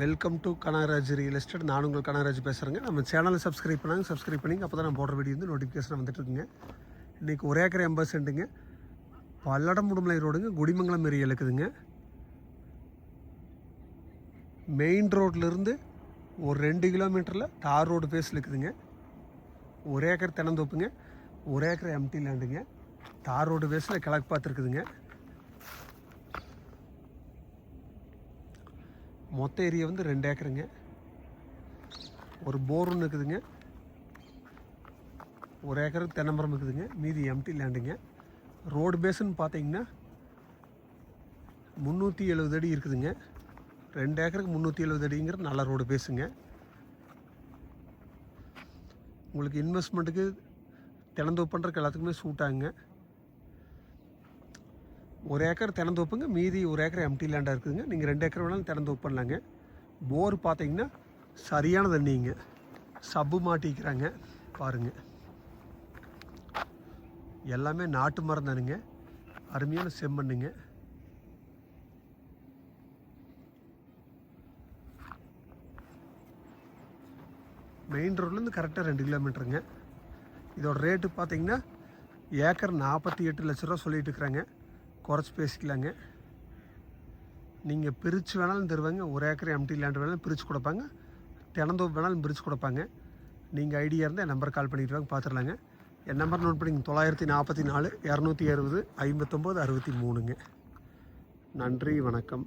Welcome to Kanagaraj real estate நான் உங்கள் கனகராஜ் பேசுகிறேங்க நம்ம சேனலை சப்ஸ்கிரைப் பண்ணாங்க சப்ஸ்கிரைப் பண்ணிங்க. அப்போ தான் நான் போடுற வீடியோ வந்து நோட்டிஃபிகேஷன் வந்துட்டுருக்குங்க இன்றைக்கி ஒரே ஏக்கர் எண்பது சென்ட்டுங்க பல்லடம் முடுமலை ரோடுங்க குடிமங்கலம் ஏரியா இருக்குதுங்க மெயின் ரோட்லேருந்து ஒரு ரெண்டு கிலோமீட்டரில் தார் ரோடு பேஸில் இருக்குதுங்க ஒரு ஏக்கர் தினந்தோப்புங்க ஒரு ஏக்கர் எம்டி லேண்டுங்க தார் ரோடு பேஸில் கிழக்கு பார்த்துருக்குதுங்க. மொத்த ஏரியா வந்து ரெண்டு ஏக்கருங்க. ஒரு போர் ஒன்று இருக்குதுங்க. ஒரு ஏக்கர் தென்னமரம் இருக்குதுங்க. மீதி எம்டி லேண்டுங்க ரோடு பேஸுன்னு பார்த்தீங்கன்னா முந்நூற்றி எழுபது அடி இருக்குதுங்க. ரெண்டு ஏக்கருக்கு முந்நூற்றி எழுபது அடிங்கிறது நல்ல ரோடு பேசுங்க உங்களுக்கு இன்வெஸ்ட்மெண்ட்டுக்கு திறந்து பண்ணுறதுக்கு எல்லாத்துக்குமே சூட் ஆகுங்க. ஒரு ஏக்கர் தினந்தோப்புங்க மீதி ஒரு ஏக்கர் எம்டி லேண்டாக இருக்குதுங்க. நீங்கள் ரெண்டு ஏக்கர் வேணாலும் திறந்து பண்ணலாங்க. போர் பார்த்தீங்கன்னா சரியான தண்ணிங்க. சப்பு மாட்டிக்கிறாங்க பாருங்கள் எல்லாமே நாட்டு மரம் தானுங்க. அருமையான செம்மண்ணுங்க. மெயின் ரோட்லேருந்து கரெக்டாக ரெண்டு கிலோமீட்டருங்க இதோட ரேட்டு பார்த்தீங்கன்னா ஏக்கர் நாற்பத்தி எட்டு லட்ச ரூபா சொல்லிட்டு இருக்கிறாங்க. குறைச்சி பேசிக்கலாங்க. நீங்கள் பிரித்து வேணாலும் தருவாங்க. ஒரு ஏக்கர் எம்டி லேண்ட் வேணாலும் பிரித்து கொடுப்பாங்க. தினந்தோப்பு வேணாலும் பிரித்து கொடுப்பாங்க. நீங்கள் ஐடியா இருந்தால் என் நம்பர் கால் பண்ணிட்டு வாங்க பார்த்துடலாங்க என் நம்பர் நோட் பண்ணிங்க தொள்ளாயிரத்தி நாற்பத்தி நாலு இரநூத்தி அறுபது ஐம்பத்தொம்போது அறுபத்தி மூணுங்க. நன்றி வணக்கம்.